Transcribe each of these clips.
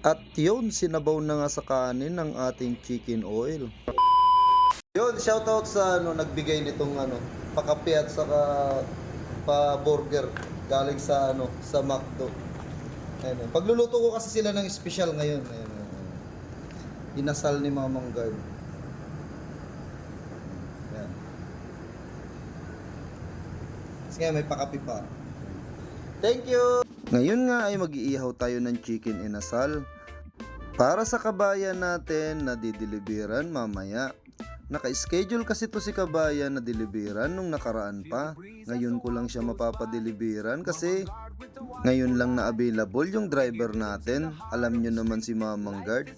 At yun, sinabaw na nga sa kanin ng ating chicken oil. Yun, shoutout sa ano, nagbigay nitong ano, pakape at saka pa burger galing sa ano, sa McDo. Ayun, pagluluto ko kasi sila ng special ngayon. Ayun. Inasal ni Mamang Guard. Yan. Sige, may pakape pa. Thank you! Ngayon nga ay mag-iihaw tayo ng chicken inasal para sa kabayan natin na dideliveran mamaya. Naka-schedule kasi to si kabayan na deliveran nung nakaraan pa. Ngayon ko lang siya mapapadeliveran kasi ngayon lang na available yung driver natin. Alam nyo naman si Mamang Guard,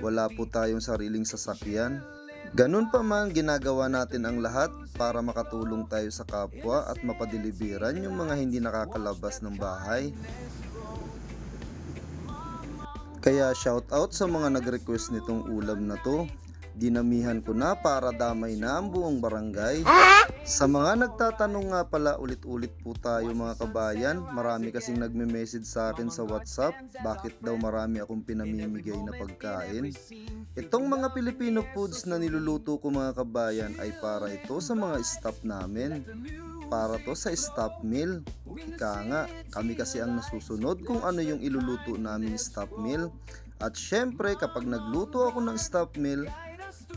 wala po tayong sariling sasakyan. Ganun pa man, ginagawa natin ang lahat para makatulong tayo sa kapwa at mapadeliveran yung mga hindi nakakalabas ng bahay. Kaya shout out sa mga nag-request nitong ulam na to. Dinamihan ko na para damay na ang buong barangay. Sa mga nagtatanong nga pala ulit-ulit po tayo mga kabayan, marami kasing nagme-message sa akin sa WhatsApp, bakit daw marami akong pinamimigay na pagkain. Itong mga Filipino foods na niluluto ko mga kabayan ay para ito sa mga staff namin. Para to sa staff meal. Ika nga, kami kasi ang nasusunod kung ano yung iluluto namin staff meal. At syempre, kapag nagluto ako ng staff meal,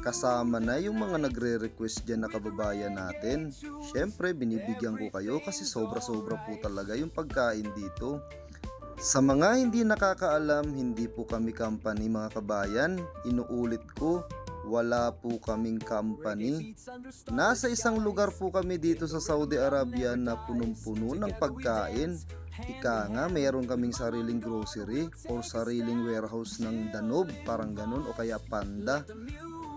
kasama na yung mga nagre-request dyan na kababayan natin. Syempre, binibigyan ko kayo kasi sobra-sobra po talaga yung pagkain dito. Sa mga hindi nakakaalam, hindi po kami company mga kabayan. Inuulit ko, wala po kaming company. Nasa isang lugar po kami dito sa Saudi Arabia na punong-puno ng pagkain. Ika nga, mayroon kaming sariling grocery or sariling warehouse ng Danube, parang ganun, o kaya Panda.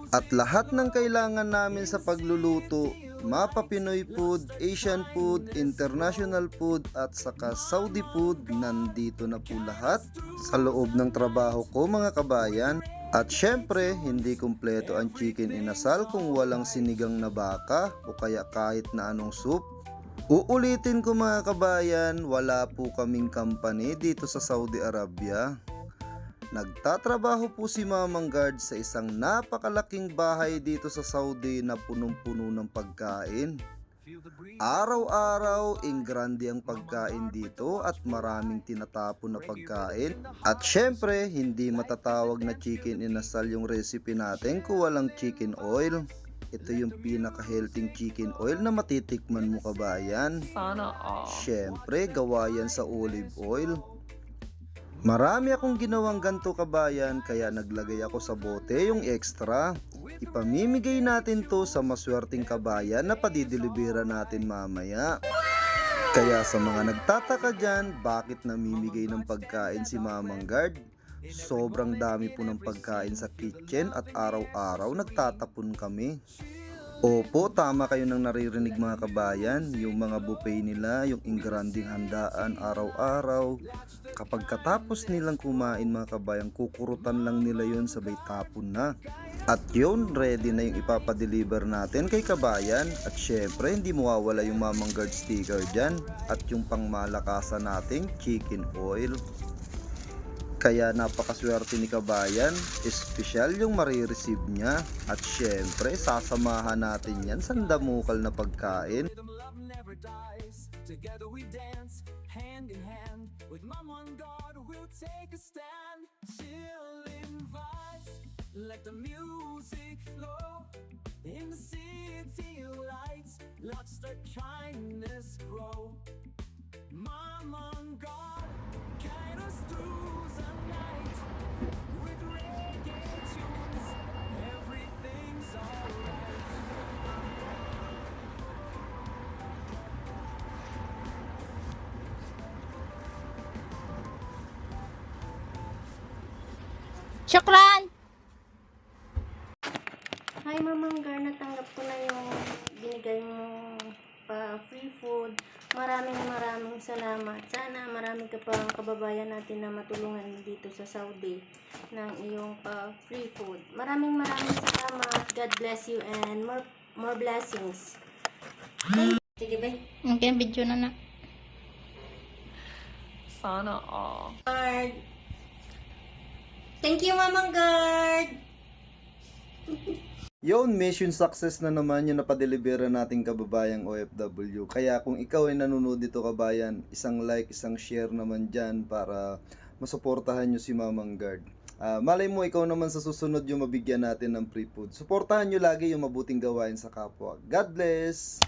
At lahat ng kailangan namin sa pagluluto, mapa Pinoy food, Asian food, international food at saka Saudi food, nandito na po lahat sa loob ng trabaho ko mga kabayan. At syempre, hindi kumpleto ang chicken inasal kung walang sinigang na baka o kaya kahit na anong soup. Uulitin ko mga kabayan, wala po kaming company dito sa Saudi Arabia. Nagtatrabaho po si Mamang Guard sa isang napakalaking bahay dito sa Saudi na punong-puno ng pagkain. Araw-araw, ingrande ang pagkain dito at maraming tinatapon na pagkain. At syempre, hindi matatawag na chicken inasal yung recipe natin kung walang chicken oil. Ito yung pinaka-healthy chicken oil na matitikman mo kabayan. Sana all. Syempre, gawa yan sa olive oil. Marami akong ginawang ganto kabayan kaya naglagay ako sa bote yung extra. Ipamimigay natin to sa maswerteng kabayan na padidilibera natin mamaya. Kaya sa mga nagtataka dyan, bakit namimigay ng pagkain si Mamang Guard? Sobrang dami po ng pagkain sa kitchen at araw-araw nagtatapon kami. Opo, tama kayo nang naririnig mga kabayan. Yung mga buffet nila, yung ingranding handaan araw-araw. Kapag katapos nilang kumain mga kabayan, kukurutan lang nila yon sabay tapon na. At yun, ready na yung ipapadeliver natin kay kabayan. At syempre, hindi mawawala yung mamang guard sticker dyan. At yung pangmalakasan nating chicken oil. Kaya napakaswerte ni Kabayan, espesyal yung marireceive niya. At syempre, sasamahan natin yan sa damukal na pagkain. Together we dance, hand in hand. With Mom on God, we'll take a stand. Chilling vibes, let the music flow. In the city lights, let's the kindness grow. Mom on God, Shukran! Hi, Mamang Gar. Natanggap ko na yung binigay mo pa free food. Maraming maraming salamat. Sana marami ka pang kababayan natin na matulungan dito sa Saudi ng iyong pa free food. Maraming maraming salamat. God bless you and more more blessings. Thank you. Sige, ba? Okay, video na na. Sana all. Lord, Thank you, Mamang Guard! Yon, mission success na naman yung napadelibera nating kababayang OFW. Kaya kung ikaw ay nanonood dito kabayan, isang like, isang share naman dyan para masuportahan nyo si Mamang Guard. Ah, malay mo, ikaw naman sa susunod yung mabigyan natin ng free food. Suportahan nyo lagi yung mabuting gawain sa kapwa. God bless!